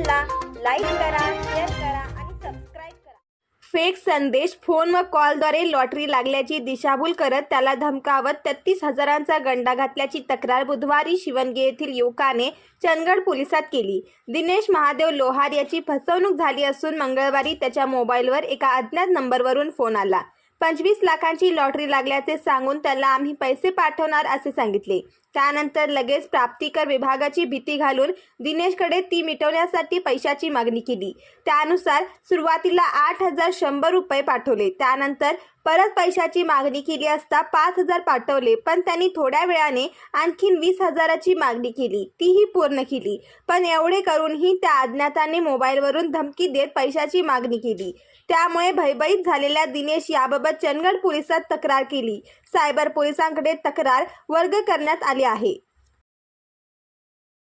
चॅनलला लाईक करा शेअर करा आणि सबस्क्राईब करा. फेक संदेश फोन व कॉलद्वारे लॉटरी लागल्याची दिशाभूल करत त्याला धमकावत तेहतीस हजारांचा गंडा घातल्याची तक्रार बुधवारी शिवणगे येथील युवकाने चंदगड पोलिसात केली. दिनेश महादेव लोहार याची फसवणूक झाली असून मंगळवारी त्याच्या मोबाईलवर एका अज्ञात नंबरवरून फोन आला. पंचवीस लाखांची लॉटरी लागल्याचे सांगून त्याला आम्ही पैसे पाठवणार असे सांगितले. त्यानंतर लगेच प्राप्तिकर विभागाची भीती घालून दिनेशकडे ती मिटवण्यासाठी पैशाची मागणी केली. त्यानुसार सुरुवातीला आठ हजार शंभर रुपये पाठवले. त्यानंतर परत पैशाची मागणी केली असता पाच हजार पाठवले पण त्यांनी थोड्या वेळाने आणखीन वीस हजाराची मागणी केली. तीही पूर्ण केली. पण एवढे करूनही त्या अज्ञाताने मोबाईलवरून धमकी देत पैशाची मागणी केली. त्यामुळे भयभीत झालेल्या दिनेश याबाबत चंदगड पोलिसात तक्रार केली. सायबर पोलिसांकडे तक्रार वर्ग करण्यात आली आहे.